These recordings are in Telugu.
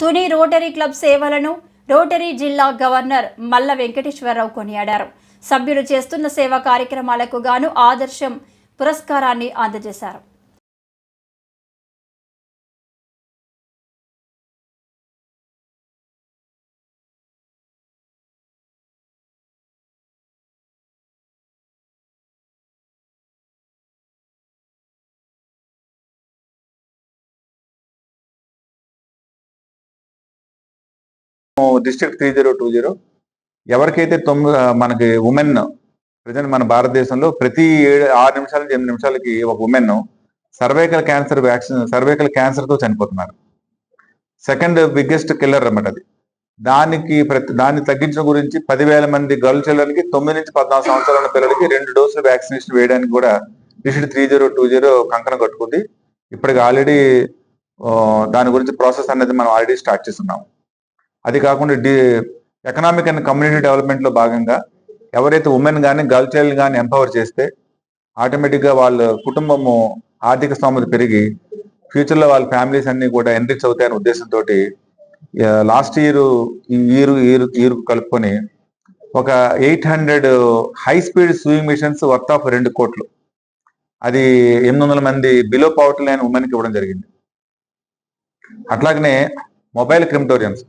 తుని రోటరీ క్లబ్ సేవలను రోటరీ జిల్లా గవర్నర్ మల్ల వెంకటేశ్వరరావు కొనియాడారు. సభ్యులు చేస్తున్న సేవా కార్యక్రమాలకు గాను ఆదర్శం పురస్కారాన్ని అందజేశారు. District three zero two zero ఎవరికైతే తొమ్మిది మనకి ఉమెన్ ప్రజెంట్ మన భారతదేశంలో ప్రతి ఏడు ఆరు నిమిషాలు ఎనిమిది నిమిషాలకి ఒక women cervical cancer vaccine cervical క్యాన్సర్తో చనిపోతున్నారు. సెకండ్ బిగ్గెస్ట్ కిల్లర్ అనమాట అది. దానికి ప్రతి దాన్ని తగ్గించడం గురించి పదివేల మంది గర్ల్ చిల్డ్రన్కి తొమ్మిది నుంచి పద్నాలుగు సంవత్సరాల ఉన్న పిల్లలకి రెండు డోసులు వ్యాక్సినేషన్ వేయడానికి కూడా district three zero two zero కంకణం కట్టుకుంది. ఇప్పటికి ఆల్రెడీ దాని గురించి ప్రాసెస్ అనేది మనం ఆల్రెడీ స్టార్ట్ చేస్తున్నాం అది కాకుండా డి ఎకనామిక్ అండ్ కమ్యూనిటీ డెవలప్మెంట్లో భాగంగా ఎవరైతే ఉమెన్ కానీ గర్ల్ చైల్డ్ కానీ ఎంపవర్ చేస్తే ఆటోమేటిక్గా వాళ్ళ కుటుంబము ఆర్థిక స్థోమత పెరిగి ఫ్యూచర్లో వాళ్ళ ఫ్యామిలీస్ అన్ని కూడా ఎన్రిచ్ అవుతాయనే ఉద్దేశంతో లాస్ట్ ఇయర్ ఈ ఇయర్ ఇయర్ ఇయర్ కలుపుకొని ఒక eight hundred high speed swing machines worth of రెండు కోట్లు. అది ఎనిమిది వందల మంది బిలో పవర్టీ లైన్ ఉమెన్కి ఇవ్వడం జరిగింది. అట్లాగనే మొబైల్ క్రిమిటోరియన్స్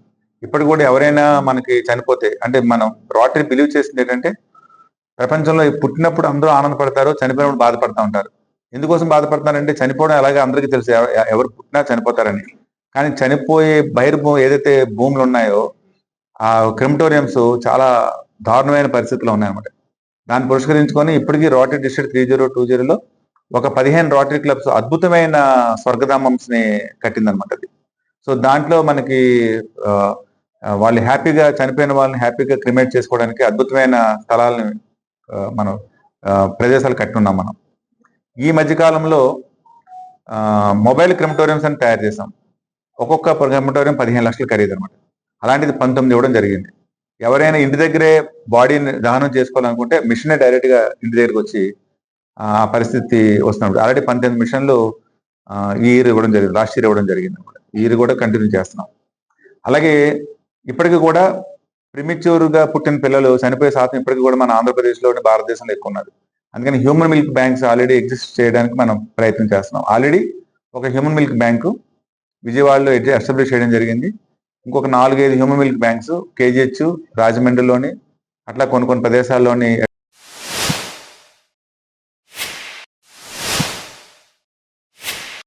ఇప్పుడు కూడా ఎవరైనా మనకి చనిపోతే అంటే మనం రాటరీ బిలీవ్ చేసింది ఏంటంటే ప్రపంచంలో పుట్టినప్పుడు అందరూ ఆనందపడతారు చనిపోయినప్పుడు బాధపడతా ఉంటారు. ఎందుకోసం బాధపడతారంటే చనిపోవడం అలాగే అందరికీ తెలుసు ఎవరు పుట్టినా చనిపోతారని. కానీ చనిపోయే బహిర్భూ ఏదైతే భూములు ఉన్నాయో ఆ క్రిమిటోరియంస్ చాలా దారుణమైన పరిస్థితుల్లో ఉన్నాయన్నమాట. దాన్ని పురస్కరించుకొని ఇప్పటికీ Rotary district three zero two జీరోలో ఒక పదిహేను రోటరీ క్లబ్స్ అద్భుతమైన స్వర్గధామంస్ని కట్టిందనమాట అది. సో దాంట్లో మనకి వాళ్ళు హ్యాపీగా చనిపోయిన వాళ్ళని హ్యాపీగా క్రిమేట్ చేసుకోవడానికి అద్భుతమైన స్థలాలని మనం ప్రదేశాలు కట్టున్నాం మనం. ఈ మధ్యకాలంలో మొబైల్ క్రిమటోరియంస్ అని తయారు చేసాం ఒక్కొక్క క్రిమటోరియం పదిహేను లక్షలు ఖరీదు అనమాట అలాంటిది పంతొమ్మిది ఇవ్వడం జరిగింది. ఎవరైనా ఇంటి దగ్గరే బాడీని దహనం చేసుకోవాలనుకుంటే మిషనే డైరెక్ట్గా ఇంటి దగ్గరికి వచ్చి ఆ పరిస్థితి వస్తున్నప్పుడు. ఆల్రెడీ పంతొమ్మిది మిషన్లు ఈ ఇయర్ ఇవ్వడం జరిగింది లాస్ట్ ఇయర్ ఇవ్వడం జరిగింది అనమాట ఈ ఇయర్ కూడా కంటిన్యూ చేస్తున్నాం. అలాగే ఇప్పటికి కూడా ప్రిమిచ్యూర్గా పుట్టిన పిల్లలు చనిపోయే శాతం ఇప్పటికి కూడా మన ఆంధ్రప్రదేశ్లో భారతదేశంలో ఎక్కువ ఉన్నది అందుకని human milk banks already exist చేయడానికి మనం ప్రయత్నం చేస్తున్నాం. ఆల్రెడీ ఒక హ్యూమన్ మిల్క్ బ్యాంకు విజయవాడలో ఎస్టాబ్లిష్ చేయడం జరిగింది. ఇంకొక నాలుగైదు హ్యూమన్ మిల్క్ బ్యాంక్స్ కేజీహెచ్ రాజమండ్రిలోని అట్లా కొన్ని కొన్ని ప్రదేశాల్లోని